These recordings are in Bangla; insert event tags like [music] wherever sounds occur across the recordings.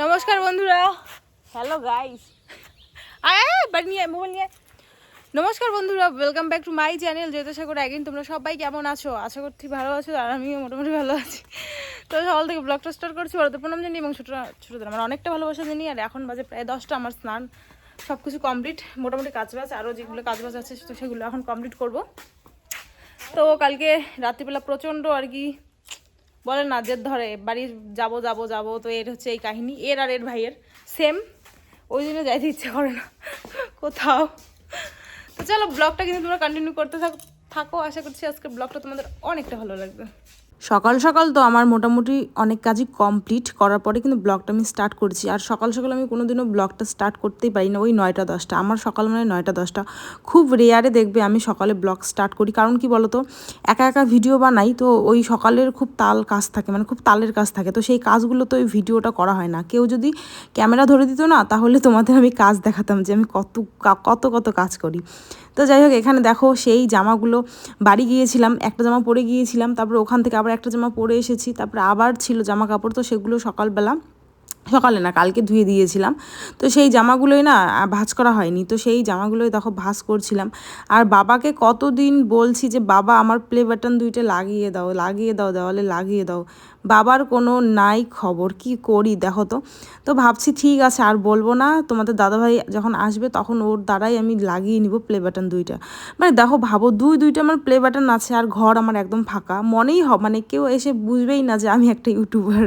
নমস্কার বন্ধুরা। হ্যালো গাইস নিয়ে মোবাইল নিয়ে নমস্কার বন্ধুরা welcome back to my channel যেহেতু আশা করি একদিন তোমরা সবাই কেমন আছো? আশা করছি ভালো আছো আর আমিও মোটামুটি ভালো আছি। তো সকাল থেকে ব্লগটা স্টার্ট করছি বড়দের প্রণাম জানি এবং ছোটো ছোটোদের আমার অনেকটা ভালোবাসা জানি আর এখন বাজে প্রায় দশটা আমার স্নান সব কিছু কমপ্লিট মোটামুটি কাজ কাজবাজ আরও যেগুলো কাজ কাজবাজ আছে তো সেগুলো এখন কমপ্লিট করব। তো কালকে রাত্রিবেলা প্রচণ্ড আর কি বলে না যে ধরে বাড়ি যাব যাব যাব, তো এর হচ্ছে এই কাহিনী, এর আর এর ভাইয়ের। সেম ওই জন্য যাইতে ইচ্ছে করে না। কোথাও। তো চলো ব্লগটা কিন্তু তোমরা কন্টিনিউ করতে থাক থাকো। আশা করছি আজকে ব্লগটা তোমাদের অনেকটা ভালো লাগবে। সকাল সকাল তো আমার মোটামুটি অনেক কাজই কমপ্লিট করার পরে কিন্তু ব্লগটা আমি স্টার্ট করছি। আর সকাল সকাল আমি কোনোদিনও ব্লগটা স্টার্ট করতেই পারি না, ওই নয়টা দশটা। আমার সকাল মানে নয়টা দশটা। খুব রেয়ারে দেখবে আমি সকালে ব্লগ স্টার্ট করি। কারণ কি বলতো, একা একা ভিডিও বানাই তো ওই সকালের খুব তাল কাজ থাকে মানে খুব তালের কাজ থাকে। তো সেই কাজগুলো তো ওই ভিডিওটা করা হয় না। কেউ যদি ক্যামেরা ধরে দিত না, তাহলে তোমাদের আমি কাজ দেখাতাম যে আমি কত কত কত কাজ করি। তো যাই হোক, এখানে দেখো সেই জামাগুলো বাড়ি গিয়েছিলাম, একটা জামা পরে গিয়েছিলাম, তারপরে ওখান থেকে আবার একটা জামা পরে এসেছি তারপরে আবার ছিল জামা কাপড় তো সেগুলো সকালবেলা সকালে না, কালকে ধুয়ে দিয়েছিলাম। তো সেই জামাগুলোই না ভাঁজ করা হয়নি। তো সেই জামাগুলোই দেখো ভাজ করছিলাম। আর বাবাকে কতদিন বলছি যে, বাবা, আমার প্লে বাটন দুইটা লাগিয়ে দাও লাগিয়ে দাও, দেওয়ালে লাগিয়ে দাও। বাবার কোনো নাই খবর, কি করি দেখো তো। তো ভাবছি ঠিক আছে, আর বলব না, তোমাদের দাদাভাই যখন আসবে তখন ওর দ্বারাই আমি লাগিয়ে নিব প্লে বাটন দুইটা। মানে দেখো, ভাবো দুই, দুইটা আমার প্লে বাটন আছে, আর ঘর আমার একদম ফাঁকা। মনেই হ মানে কেউ এসে বুঝবেই না যে আমি একটা ইউটিউবার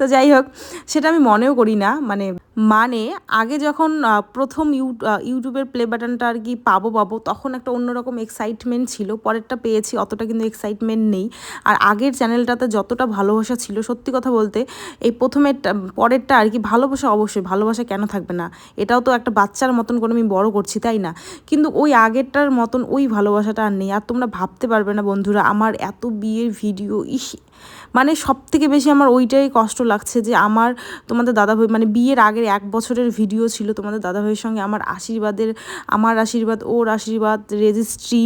তো যাই হোক, সেটা আমি মনেও করি না। মানে মানে আগে যখন প্রথম ইউ ইউটিউবের প্লে বাটনটা আর কি পাবো পাবো, তখন একটা অন্যরকম এক্সাইটমেন্ট ছিল। পরেরটা পেয়েছি, অতটা কিন্তু এক্সাইটমেন্ট নেই। আর আগের চ্যানেলটাতে যতটা ভালোবাসা ছিল, সত্যি কথা বলতে, এই প্রথমের পরেরটা আর কি ভালোবাসা অবশ্যই, ভালোবাসা কেন থাকবে না? এটাও তো একটা বাচ্চার মতন করে আমি বড় করছি, তাই না? কিন্তু ওই আগেরটার মতন ওই ভালোবাসাটা আর নেই। আর তোমরা ভাবতে পারবে না বন্ধুরা, আমার এত বিয়ের ভিডিও ইস! মানে সব থেকে বেশি আমার ওইটাই কষ্ট লাগছে যে আমার তোমাদের দাদাভাই মানে বিয়ের আগের এক বছরের ভিডিও ছিল তোমাদের দাদাভাইয়ের সঙ্গে আমার আশীর্বাদের, আমার আশীর্বাদ, ওর আশীর্বাদ রেজিস্ট্রি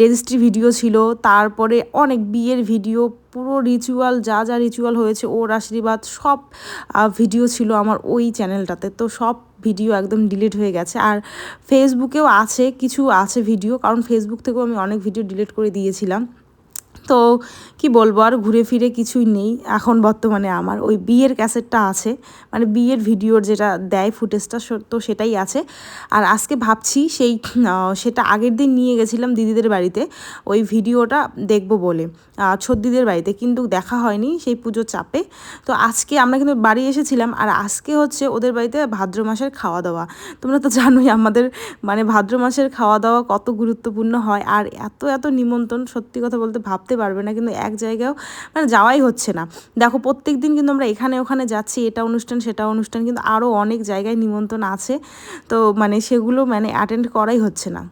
রেজিস্ট্রি ভিডিও ছিল। তারপরে অনেক বিয়ের ভিডিও পুরো রিচুয়াল যা যা রিচুয়াল হয়েছে, ওর আশীর্বাদ, সব ভিডিও ছিল আমার ওই চ্যানেলটাতে তো সব ভিডিও একদম ডিলিট হয়ে গেছে। আর ফেসবুকেও আছে, কিছু আছে ভিডিও কারণ ফেসবুক থেকেও আমি অনেক ভিডিও ডিলিট করে দিয়েছিলাম। তো কি বলব, আর ঘুরে ফিরে কিছুই নেই। এখন বর্তমানে আমার ওই বিয়ের ক্যাসেটটা আছে মানে বিয়ের ভিডিওর যেটা দেয় ফুটেজটা তো সেটাই আছে। আর আজকে ভাবছি সেই সেটা আগের দিন নিয়ে গেছিলাম দিদিদের বাড়িতে, ওই ভিডিওটা দেখব বলে ছদ্দিদের বাড়িতে, কিন্তু দেখা হয়নি সেই পুজোর চাপে। তো আজকে আমরা কিন্তু বাড়ি এসেছিলাম, আর আজকে হচ্ছে ওদের বাড়িতে ভাদ্র মাসের খাওয়া দাওয়া তোমরা তো জানোই আমাদের মানে ভাদ্র মাসের খাওয়া দাওয়া কত গুরুত্বপূর্ণ হয়, আর এত এত নিমন্ত্রণ সত্যি কথা বলতে ভাবতে পারবে না, কিন্তু এক জায়গায়ও মানে যাওয়াই হচ্ছে না। দেখো প্রত্যেক দিন কিন্তু আমরা এখানে ওখানে যাচ্ছি, এটা অনুষ্ঠান, সেটা অনুষ্ঠান, কিন্তু আরও অনেক জায়গায় নিমন্ত্রণ আছে। তো মানে সেগুলো মানে অ্যাটেন্ড করাই হচ্ছে না।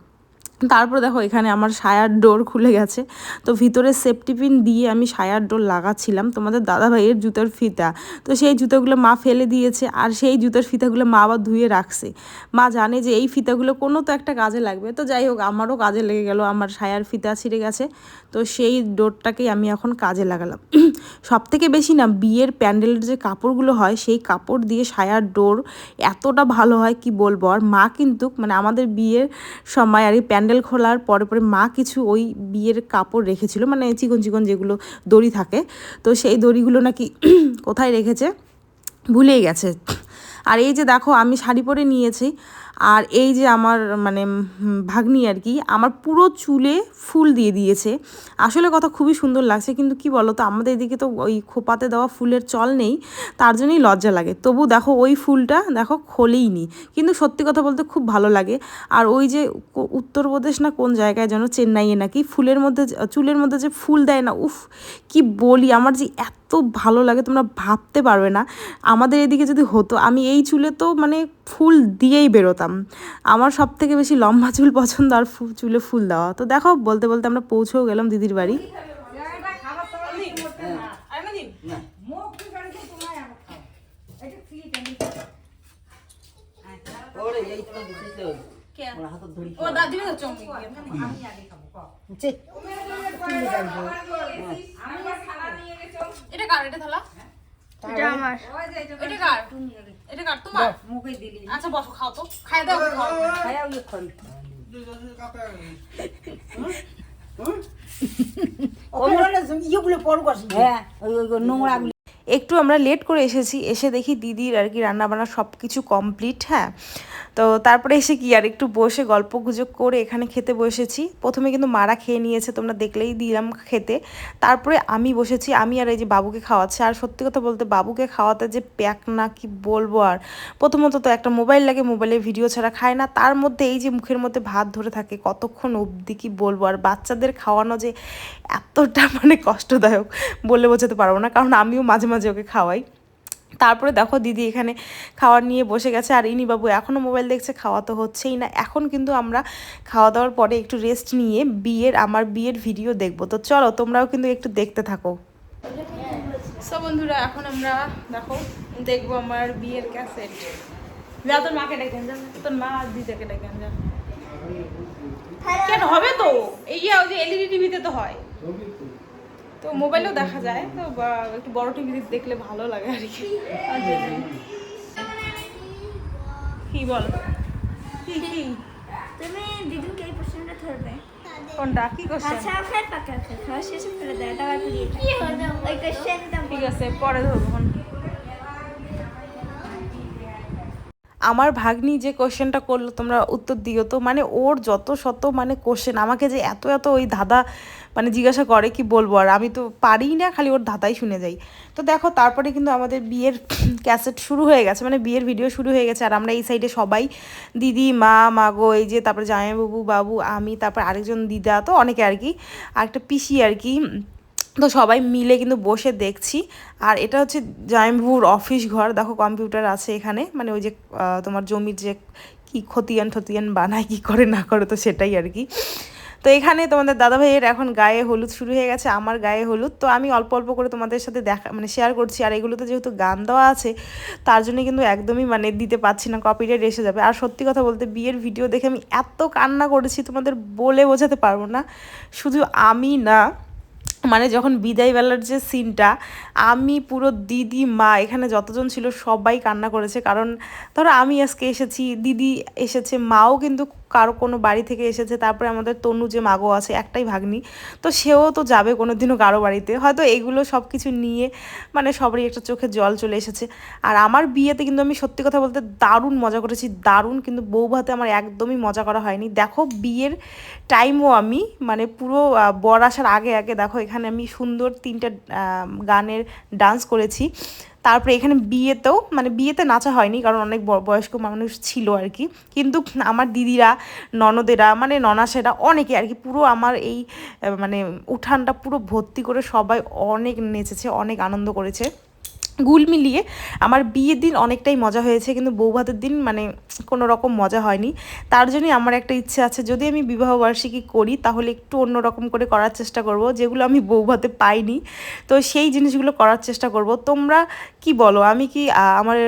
তারপর দেখো এখানে আমার সায়ার ডোর খুলে গেছে। তো ভিতরে সেফটি পিন দিয়ে আমি সায়ার ডোর লাগাচ্ছিলাম তোমাদের দাদা ভাইয়ের জুতোর ফিতা। তো সেই জুতোগুলো মা ফেলে দিয়েছে আর সেই জুতোর ফিতাগুলো মা আবার ধুয়ে রাখছে। মা জানে যে এই ফিতাগুলো কোনো তো একটা কাজে লাগবে। তো যাই হোক, আমারও কাজে লেগে গেল, আমার সায়ার ফিতা ছিঁড়ে গেছে। তো সেই ডোরটাকেই আমি এখন কাজে লাগালাম। সব থেকে বেশি না বিয়ের প্যান্ডেলের যে কাপড়গুলো হয়, সেই কাপড় দিয়ে সায়ার ডোর এতটা ভালো হয় কি বলব? আর মা কিন্তু মানে আমাদের বিয়ের সময় আর এই প্যান্ডেল খোলার পরে পরে মা কিছু ওই বিয়ের কাপড় রেখেছিল মানে চিকন চিকন যেগুলো দড়ি থাকে। তো সেই দড়িগুলো নাকি কোথায় রেখেছে? ভুলেই গেছে। আর এই যে দেখো, আমি শাড়ি পরে নিয়েছি। আর এই যে আমার মানে ভাগ্নি আর কি, আমার পুরো চুলে ফুল দিয়ে দিয়েছে। আসলে কথা খুবই সুন্দর লাগছে, কিন্তু কি বলো তো আমাদের এদিকে তো ওই খোপাতে দেওয়া ফুলের চল নেই, তার জন্যই লজ্জা লাগে। তবু দেখো, ওই ফুলটা দেখো খোলেইনি কিন্তু সত্যি কথা বলতে খুব ভালো লাগে। আর ওই যে উত্তরপ্রদেশ না কোন জায়গায় যেন, চেন্নাইয়ে নাকি, ফুলের মধ্যে চুলের মধ্যে যে ফুল দেয় না, উফ, কি বলি, আমার যে এত ভালো লাগে, তোমরা ভাবতে পারবে না। আমাদের এদিকে যদি হতো, আমি এই চুলে তো মানে ফুল দিয়েই বেরোতাম। আমার সব থেকে বেশি লম্বা চুল পছন্দ আর চুলে ফুল দেওয়া। তো দেখো, বলতে বলতে আমরা পৌঁছেও গেলাম দিদির বাড়ি। এটা কার? এটা থালা? এটা আমার। এটা কার? এটা কার? তোমার? মুখে দিলি। আচ্ছা বসো খাও তো। খাই দাও খাও। খায়াও এখন। খান একটু আমরা লেট করে এসেছি, এসে দেখি দিদির আর কি রান্নাবান্না সব কিছু কমপ্লিট হ্যাঁ? তো তারপরে এসে কি আর একটু বসে গল্প গুজব করে এখানে খেতে বসেছি। প্রথমে কিন্তু মারা খেয়ে নিয়েছে, তোমরা দেখলেই দিলাম খেতে। তারপরে আমি বসেছি, আমি আর এই যে বাবুকে খাওয়াচ্ছি। আর সত্যি কথা বলতে বাবুকে খাওয়াতে যে প্যাক না কি বলব আর। প্রথমত তো একটা মোবাইল লাগে মোবাইলে ভিডিও ছাড়া খায় না। তার মধ্যে এই যে মুখের মধ্যে ভাত ধরে থাকে, কতক্ষণ অবধি কি বলব আর। বাচ্চাদের খাওয়ানো যে এতটা মানে কষ্টদায়ক বলে বোঝাতে পারব না। কারণ আমিও মাঝে মাঝে ওকে খাওয়াই। তারপরে দেখো দিদি এখানে খাওয়ার নিয়ে বসে গেছে। আর ইনি বাবু এখনও মোবাইল দেখছে, খাওয়া তো হচ্ছেই না। এখন কিন্তু আমরা খাওয়া দাওয়ার পরে একটু রেস্ট নিয়ে বিয়ের, আমার বিয়ের ভিডিও দেখব। তো চলো, তোমরাও কিন্তু একটু দেখতে থাকো। বন্ধুরা, এখন আমরা দেখো, দেখব আমার বিয়ের ক্যাসেট তোর মাকে ডেকেন যা, তোর মা দিদাকে ডেকেন যা। কেন, হবে তো? এই যে এলইডি টিভিতে তো হয়। তো মোবাইলেও দেখা যায় তো একটু বড় টিভি দেখলে ভালো লাগে আর কি। কি বল কি কি তুমি দিদুনকে এই প্রশ্নটা ধরবে কোনটা কি কোশ্চেন আচ্ছা ফের পাকা খাওয়া শেষ করে দাও এটা কি হবে ওই কোশ্চেনটা ঠিক আছে পরে ধরবো এখন। আমার ভাগ্নি যে কোশ্চেনটা করল, তোমরা উত্তর দিও তো। মানে ওর যত শত মানে কোশ্চেন আমাকে যে এত এত ওই দাদা মানে জিজ্ঞাসা করে কি বলব আর? আমি তো পারিই না, খালি ওর ধাঁধাই শুনে যাই। তো দেখো, তারপরে কিন্তু আমাদের বিয়ের [clears throat] ক্যাসেট শুরু হয়ে গেছে মানে বিয়ের ভিডিও শুরু হয়ে গেছে। আর আমরা এই সাইডে সবাই, দিদি, মা, মাগো, এই যে তারপরে জামাইবাবু, বাবু, আমি, তারপর আরেকজন দিদা তো অনেকে আর কি, আর একটা পিসি আর কি। তো সবাই মিলে কিন্তু বসে দেখছি। আর এটা হচ্ছে জামাইবাবুর অফিস ঘর। দেখো কম্পিউটার আছে এখানে। মানে ওই যে তোমার জমির যে কি খতিয়ান ঠতিয়ান বানায়, কি করে না করে, তো সেটাই আর কি। তো এখানে তোমাদের দাদা ভাইয়ের এখন গায়ে হলুদ শুরু হয়ে গেছে, আমার গায়ে হলুদ। তো আমি অল্প অল্প করে তোমাদের সাথে দেখা মানে শেয়ার করছি। আর এগুলোতে যেহেতু গান দেওয়া আছে, তার জন্য কিন্তু একদমই মানে দিতে পারছি না কপিরাইট এসে যাবে। আর সত্যি কথা বলতে, বিয়ের ভিডিও দেখে আমি এত কান্না করেছি, তোমাদের বলে বোঝাতে পারব না। শুধু আমি না মানে যখন বিদায় বেলার যে সিনটা আমি পুরো দিদি, মা, এখানে যতজন ছিল সবাই কান্না করেছে। কারণ ধরো আমি আজকে এসেছি, দিদি এসেছে, মাও কিন্তু কারও কোনো বাড়ি থেকে এসেছে, তারপরে আমাদের তনু যে মাগো আছে, একটাই ভাগ্নি। তো সেও তো যাবে কোনো দিনও কারও বাড়িতে। হয়তো এগুলো সব কিছু নিয়ে মানে সবারই একটা চোখে জল চলে এসেছে। আর আমার বিয়েতে কিন্তু আমি সত্যি কথা বলতে দারুণ মজা করেছি, দারুণ। কিন্তু বউ ভাতে আমার একদমই মজা করা হয়নি। দেখো বিয়ের টাইমও আমি মানে পুরো বর আসার আগে আগে দেখো এখানে আমি সুন্দর তিনটা গানের ডান্স করেছি। তারপরে এখানে বিয়েতেও মানে বিয়েতে নাচা হয়নি, কারণ অনেক বয়স্ক মানুষ ছিল আর কি। কিন্তু আমার দিদিরা, ননদেরা মানে ননাসেরা অনেকে আর কি, পুরো আমার এই মানে উঠানটা পুরো ভর্তি করে সবাই অনেক নেচেছে, অনেক আনন্দ করেছে। গুল মিলিয়ে আমার বিয়ের দিন অনেকটাই মজা হয়েছে, কিন্তু বউ ভাতের দিন মানে কোনো রকম মজা হয়নি। তার জন্যই আমার একটা ইচ্ছে আছে, যদি আমি বিবাহ বার্ষিকী করি তাহলে একটু অন্য রকম করে করার চেষ্টা করব, যেগুলো আমি বউ ভাতে পাইনি। তো সেই জিনিসগুলো করার চেষ্টা করব। তোমরা কি বলো? আমি কি আমার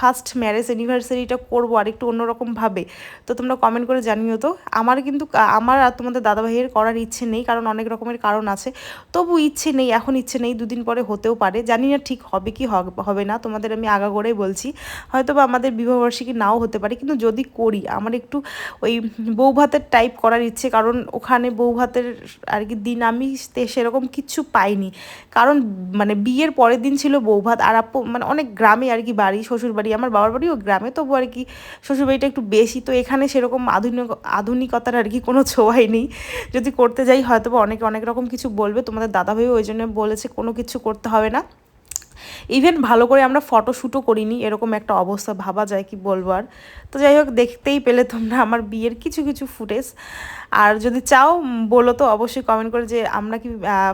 ফার্স্ট ম্যারেজ অ্যানিভার্সারিটা করব আর একটু অন্যরকমভাবে। তো তোমরা কমেন্ট করে জানিও তো। আমার কিন্তু, আমার আর তোমাদের দাদাভাইয়ের করার ইচ্ছে নেই, কারণ অনেক রকমের কারণ আছে। তবু ইচ্ছে নেই, এখন ইচ্ছে নেই, দুদিন পরে হতেও পারে। জানি না ঠিক হবে কি হবে না, তোমাদের আমি আগাগোড়াই বলছি। হয়তো বা আমাদের বিবাহবার্ষিকী নাও হতে পারে, কিন্তু যদি করি, আমার একটু ওই বউ ভাতের টাইপ করার ইচ্ছে, কারণ ওখানে বউ ভাতের আর কি দিন আমি সেরকম কিচ্ছু পাইনি। কারণ মানে বিয়ের পরের দিন ছিল বউ ভাত আর মানে অনেক গ্রামে আর কি বাড়ি শ্বশুর বাড়ি আমার বাবার বাড়িও গ্রামে তবু আর কি শ্বশুরবাড়িটা একটু বেশি। তো এখানে সেরকম আধুনিক, আধুনিকতার আর কি কোনো ছোঁয়াই নেই। যদি করতে যাই হয়তো অনেকে অনেক রকম কিছু বলবে। তোমাদের দাদাভাইও ওই জন্য বলেছে, কোনো কিছু করতে হবে না। ইভেন ভালো করে আমরা ফটোশ্যুটও করিনি, এরকম একটা অবস্থা ভাবা যায় কি বলব আর। তো যাই হোক, দেখতেই পেলে তোমরা আমার বিয়ের কিছু কিছু ফুটেজ আর যদি চাও বলো তো অবশ্যই কমেন্ট করে যে আমরা কি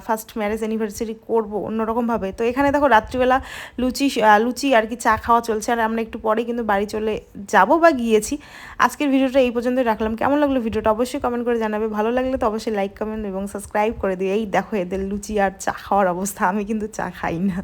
ফার্স্ট ম্যারেজ অ্যানিভার্সারি করব অন্যরকমভাবে তো এখানে দেখো রাত্রিবেলা লুচি লুচি আর কি চা খাওয়া চলছে। আর আমরা একটু পরেই কিন্তু বাড়ি চলে যাব বা গিয়েছি। আজকের ভিডিওটা এই পর্যন্তই রাখলাম। কেমন লাগল ভিডিওটা অবশ্যই কমেন্ট করে জানাবে। ভালো লাগলে তো অবশ্যই লাইক কমেন্ট এবং সাবস্ক্রাইব করে দিও। এই দেখো এদের লুচি আর চা খাওয়ার অবস্থা। আমি কিন্তু চা খাই না।